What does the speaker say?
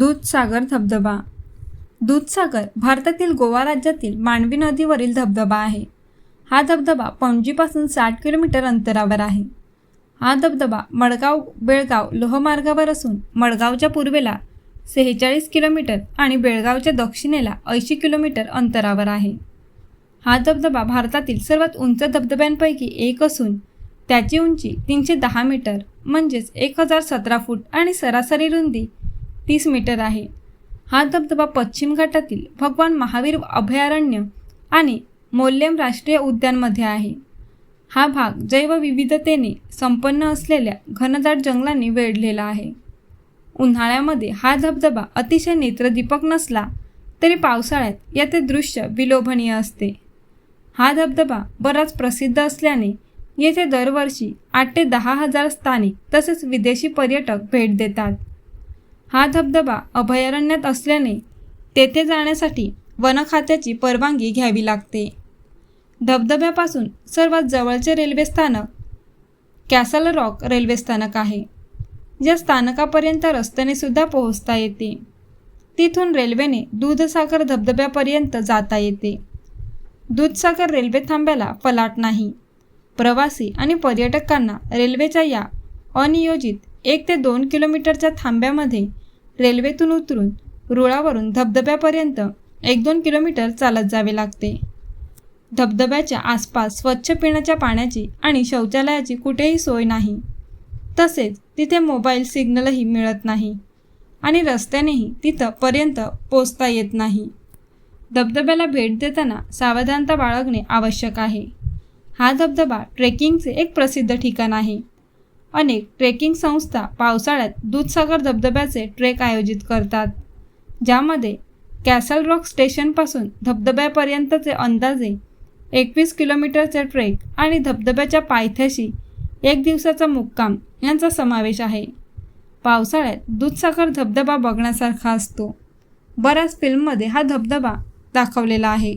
दूधसागर धबधबा. दूधसागर भारतातील गोवा राज्यातील मांडवी नदीवरील धबधबा आहे. हा धबधबा पणजीपासून साठ किलोमीटर अंतरावर आहे. हा धबधबा मडगाव बेळगाव लोहमार्गावर असून मडगावच्या पूर्वेला सेहेचाळीस किलोमीटर आणि बेळगावच्या दक्षिणेला ऐंशी किलोमीटर अंतरावर आहे. हा धबधबा भारतातील सर्वात उंच धबधब्यांपैकी एक असून त्याची उंची तीनशे दहा मीटर म्हणजेच एक हजार सतरा फूट आणि सरासरी रुंदी तीस मीटर आहे. हा धबधबा पश्चिम घाटातील भगवान महावीर अभयारण्य आणि मोल्यम राष्ट्रीय उद्यानमध्ये आहे. हा भाग जैवविविधतेने संपन्न असलेल्या घनदाट जंगलांनी वेढलेला आहे. उन्हाळ्यामध्ये हा धबधबा अतिशय नेत्रदीपक नसला तरी पावसाळ्यात याचे दृश्य विलोभनीय असते. हा धबधबा बराच प्रसिद्ध असल्याने येथे दरवर्षी आठ ते दहा हजार स्थानिक तसेच विदेशी पर्यटक भेट देतात. हा धबधबा अभयारण्यात असल्याने तेथे जाण्यासाठी वनखात्याची परवानगी घ्यावी लागते. धबधब्यापासून सर्वात जवळचे रेल्वे स्थानक कॅसल रॉक रेल्वे स्थानक आहे. ज्या स्थानकापर्यंत रस्त्याने सुद्धा पोहोचता येते. तिथून रेल्वेने दूधसागर धबधब्यापर्यंत जाता येते. दूधसागर रेल्वे थांब्याला फलाट नाही. प्रवासी आणि पर्यटकांना रेल्वेच्या या अनियोजित एक ते दोन किलोमीटरच्या थांब्यामध्ये रेल्वेतून उतरून रुळावरून धबधब्यापर्यंत एक दोन किलोमीटर चालत जावे लागते. धबधब्याच्या आसपास स्वच्छ पिण्याच्या पाण्याची आणि शौचालयाची कुठेही सोय नाही. तसेच तिथे मोबाईल सिग्नलही मिळत नाही आणि रस्त्यानेही तिथं पर्यंत पोचता येत नाही. धबधब्याला भेट देताना सावधानता बाळगणे आवश्यक आहे. हा धबधबा ट्रेकिंगचे एक प्रसिद्ध ठिकाण आहे. अनेक ट्रेकिंग संस्था पावसाळ्यात दूधसागर धबधब्याचे ट्रेक आयोजित करतात ज्यामध्ये कॅसल रॉक स्टेशनपासून धबधब्यापर्यंतचे अंदाजे एकवीस किलोमीटरचे ट्रेक आणि धबधब्याच्या पायथ्याशी एक दिवसाचा मुक्काम यांचा समावेश आहे. पावसाळ्यात दूधसागर धबधबा बघण्यासारखा असतो. बऱ्याच फिल्ममध्ये हा धबधबा दाखवलेला आहे.